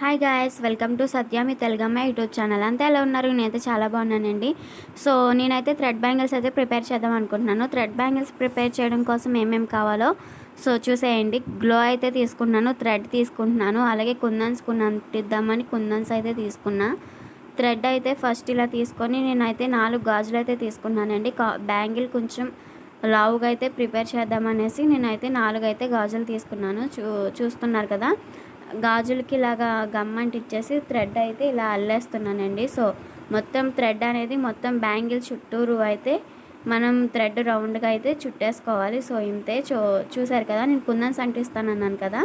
Hi guys welcome to Satya మీ తెలుగమ్మ YouTube channel అంతా ఎలా ఉన్నారు? నేనైతే చాలా బాగున్నానండి. సో నేనైతే థ్రెడ్ బ్యాంగిల్స్ అయితే ప్రిపేర్ చేద్దాం అనుకుంటున్నాను. థ్రెడ్ బ్యాంగిల్స్ ప్రిపేర్ చేయడం కోసం ఏమేమి కావాలో సో చూసేయండి. గ్లో అయితే తీసుకున్నాను థ్రెడ్ తీసుకుంటున్నాను. అలాగే కుందన్స్ అంటిద్దామని కుందన్స్ అయితే తీసుకున్నా. థ్రెడ్ అయితే ఫస్ట్ ఇలా తీసుకొని నేనైతే నాలుగు గాజులు అయితే తీసుకున్నానండి. బ్యాంగిల్ కొంచెం లావుగా అయితే ప్రిపేర్ చేద్దామనేసి నేనైతే నాలుగు అయితే గాజులు తీసుకున్నాను. చూ చూస్తున్నారు కదా? గాజులకి ఇలాగా గమ్మంటి ఇచ్చేసి థ్రెడ్ అయితే ఇలా అల్లేస్తున్నానండి. సో మొత్తం థ్రెడ్ అనేది మొత్తం బ్యాంగిల్ చుట్టూరు అయితే మనం థ్రెడ్ రౌండ్గా అయితే చుట్టేసుకోవాలి. సో ఇంతే చూ చూసారు కదా నేను కుందన్స్ అంటిస్తాను అన్నాను కదా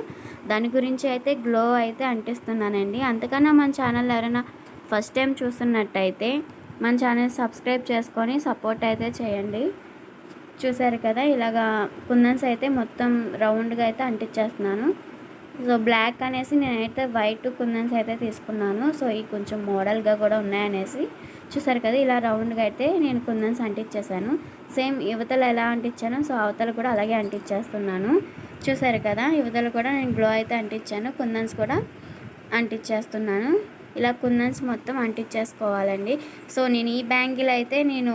దాని గురించి అయితే గ్లో అయితే అంటిస్తున్నానండి. అంతకన్నా మన ఛానల్ ఎవరైనా ఫస్ట్ టైం చూస్తున్నట్టయితే మన ఛానల్ సబ్స్క్రైబ్ చేసుకొని సపోర్ట్ అయితే చేయండి. చూసారు కదా ఇలాగా కుందన్స్ అయితే మొత్తం రౌండ్గా అయితే అంటించేస్తున్నాను సో బ్లాక్ అనేసి నేనైతే వైట్ కుందన్స్ అయితే తీసుకున్నాను. సో ఈ కొంచెం మోడల్గా కూడా ఉన్నాయనేసి చూసారు కదా ఇలా రౌండ్గా అయితే నేను కుందన్స్ అంటించేసాను సేమ్ యువతలు ఎలా అంటించానో సో అవతలు కూడా అలాగే అంటించేస్తున్నాను చూసారు కదా యువతలు కూడా నేను గ్లో అయితే అంటించాను కుందన్స్ కూడా అంటించేస్తున్నాను ఇలా కుందన్స్ మొత్తం అంటించేసుకోవాలండి సో నేను ఈ బ్యాంగిల్ అయితే నేను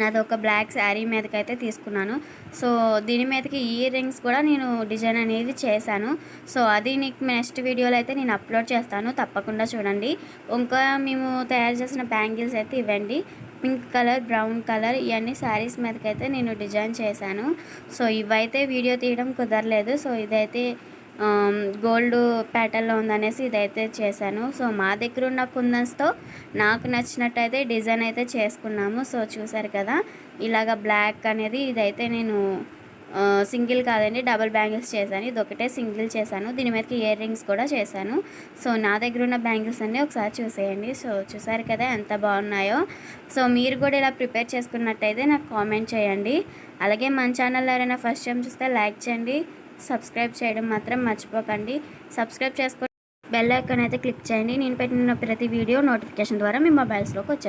నాది ఒక బ్లాక్ శారీ మీదకి అయితే తీసుకున్నాను. సో దీని మీదకి ఇయర్ రింగ్స్ కూడా నేను డిజైన్ అనేది చేశాను. సో అది నీకు నెక్స్ట్ వీడియోలో అయితే నేను అప్లోడ్ చేస్తాను. తప్పకుండా చూడండి. ఇంకా మేము తయారు చేసిన బ్యాంగిల్స్ అయితే ఇవ్వండి. పింక్ కలర్ బ్రౌన్ కలర్ ఇవన్నీ శారీస్ మీదకి అయితే నేను డిజైన్ చేశాను. సో ఇవైతే వీడియో తీయడం కుదరలేదు. సో ఇదైతే గోల్డ్ ప్యాటర్న్లో ఉందనేసి ఇదైతే చేశాను. సో మా దగ్గర ఉన్న కుందన్స్తో నాకు నచ్చినట్టయితే డిజైన్ అయితే చేసుకున్నాము. సో చూసారు కదా ఇలాగ బ్లాక్ అనేది ఇదైతే నేను సింగిల్ కాదండి డబల్ బ్యాంగిల్స్ చేశాను. ఇది ఒకటే సింగిల్ చేశాను. దీని మీదకి ఇయర్ రింగ్స్ కూడా చేశాను. సో నా దగ్గర ఉన్న బ్యాంగిల్స్ అన్నీ ఒకసారి చూసేయండి. సో చూసారు కదా ఎంత బాగున్నాయో. సో మీరు కూడా ఇలా ప్రిపేర్ చేసుకున్నట్టయితే నాకు కామెంట్ చేయండి. అలాగే మన ఛానల్ ఎవరైనా ఫస్ట్ టైం చూస్తే లైక్ చేయండి. సబ్స్క్రైబ్ చేయడం మాత్రం మర్చిపోకండి. సబ్స్క్రైబ్ చేసుకొని బెల్ ఐకాన్ అయితే క్లిక్ చేయండి. నేను పెట్టిన ప్రతి వీడియో నోటిఫికేషన్ ద్వారా మీ మొబైల్స్లోకి వచ్చేస్తుంది